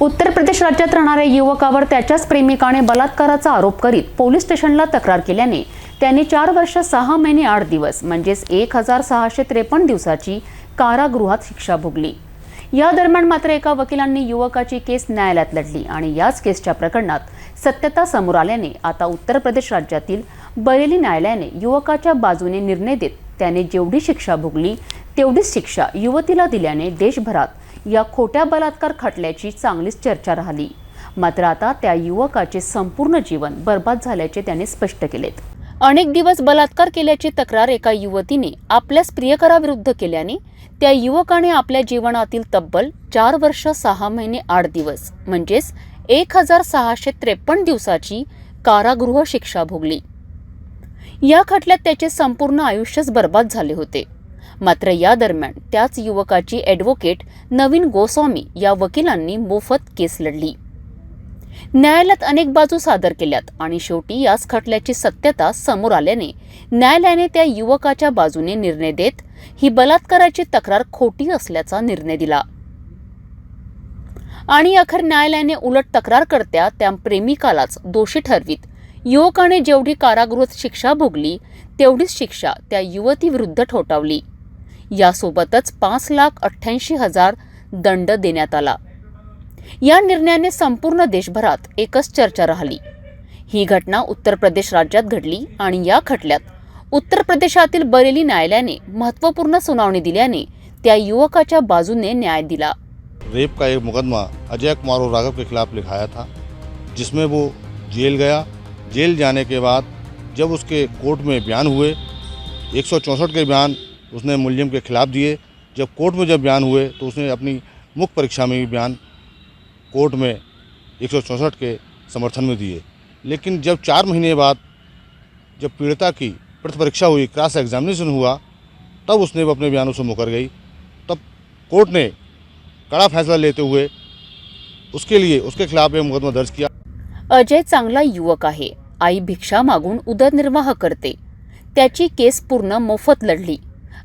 उत्तर प्रदेश राज्यात राहणाऱ्या युवकावर त्याच्याच प्रेमिकाने बलात्काराचा आरोप करीत पोलीस स्टेशनला तक्रार केल्याने त्यांनी चार वर्ष सहा महिने आठ दिवस म्हणजेच एक हजार सहाशे त्रेपन्न दिवसाची कारागृहात शिक्षा भोगली. या दरम्यान मात्र एका वकिलांनी युवकाची केस न्यायालयात लढली आणि याच केसच्या प्रकरणात सत्यता समोर आल्याने आता उत्तर प्रदेश राज्यातील बरेली न्यायालयाने युवकाच्या बाजूने निर्णय देत त्याने जेवढी शिक्षा भोगली तेवढीच शिक्षा युवतीला दिल्याने देशभरात या खोट्या बलात्कार खटल्याची चांगलीच चर्चा राहिली. मात्र आता त्या युवकाचे संपूर्ण जीवन बर्बाद झाल्याचे त्याने स्पष्ट केलेत. अनेक दिवस बलात्कार केल्याची तक्रार एका युवतीने आपल्याच प्रियकराविरुद्ध केल्याने त्या युवकाने आपल्या जीवनातील तब्बल चार वर्ष सहा महिने आठ दिवस म्हणजेच एक हजार सहाशे त्रेपन्न दिवसाची कारागृह शिक्षा भोगली. या खटल्यात त्याचे संपूर्ण आयुष्यच बर्बाद झाले होते. मात्र या दरम्यान त्याच युवकाची ॲडव्होकेट नवीन गोस्वामी या वकिलांनी मोफत केस लढली. न्यायालयात अनेक बाजू सादर केल्यात आणि शेवटी याच खटल्याची सत्यता समोर आल्याने न्यायालयाने त्या युवकाच्या बाजूने निर्णय देत ही बलात्काराची तक्रार खोटी असल्याचा निर्णय दिला. आणि अखेर न्यायालयाने उलट तक्रारकर्त्या त्या प्रेमिकालाच दोषी ठरवीत युवकाने जेवढी कारागृहात शिक्षा भोगली तेवढीच शिक्षा त्या युवतीविरुद्ध ठोठावली. यासोबतच पाच लाख अठ्ठ्याऐंशी हजार दंड देण्यात आला. या निर्णयाने संपूर्ण देशभरात एकच चर्चा राहिली. ही घटना उत्तर प्रदेश राज्यात घडली आणि या खटल्यात उत्तर प्रदेशातील बरेली न्यायालयाने महत्त्वपूर्ण सुनावणी दिल्याने त्या युवकाच्या बाजूने न्याय दिला. रेप का एक मुकदमा अजय कुमार और राघव के खिलाफ लिखाया था जिसमें वो जेल गया जेल जाने के बाद जब उसके कोर्ट में बयान हुए, एक सौ चौंसठ के बयान उसने मुलजिम के खिलाफ दिए। जब कोर्ट में जब बयान हुए तो उसने अपनी मुख्य परीक्षा में भी बयान कोर्ट में एक सौ चौंसठ के समर्थन में दिए। लेकिन जब चार महीने बाद जब पीड़िता की परीक्षा हुई, क्रॉस एग्जामिनेशन हुआ, तब उसने वो अपने बयानों से मुकर गई। तब कोर्ट ने कड़ा फैसला लेते हुए उसके लिए, उसके खिलाफ एक मुकदमा दर्ज किया। अजय चांगला युवक आहे. आई भिक्षा मागून उदरनिर्वाह करते. त्याची केस पूर्ण मोफत लढली.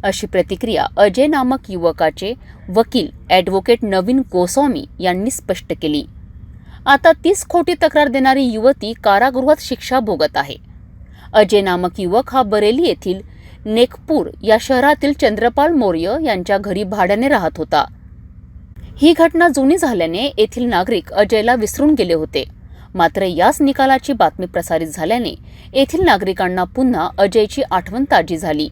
अशी प्रतिक्रिया अजय नामक युवकाचे वकील ॲडव्होकेट नवीन गोस्वामी यांनी स्पष्ट केली. आता तीच खोटी तक्रार देणारी युवती कारागृहात शिक्षा भोगत आहे. अजय नामक युवक हा बरेली येथील नेकपूर या शहरातील चंद्रपाल मौर्य यांच्या घरी भाड्याने राहत होता. ही घटना जुनी झाल्याने येथील नागरिक अजयला विसरून गेले होते. मात्र याच निकालाची बातमी प्रसारित झाल्याने येथील नागरिकांना पुन्हा अजयची आठवण ताजी झाली.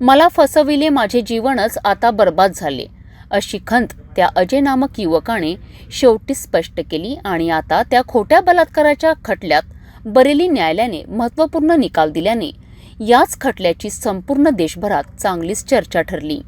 मला फसविले माझे जीवनच आता बर्बाद झाले अशी खंत त्या अजय नामक युवकाने शेवटी स्पष्ट केली आणि आता त्या खोट्या बलात्काराच्या खटल्यात बरेली न्यायालयाने महत्त्वपूर्ण निकाल दिल्याने याच खटल्याची संपूर्ण देशभरात चांगलीच चर्चा ठरली.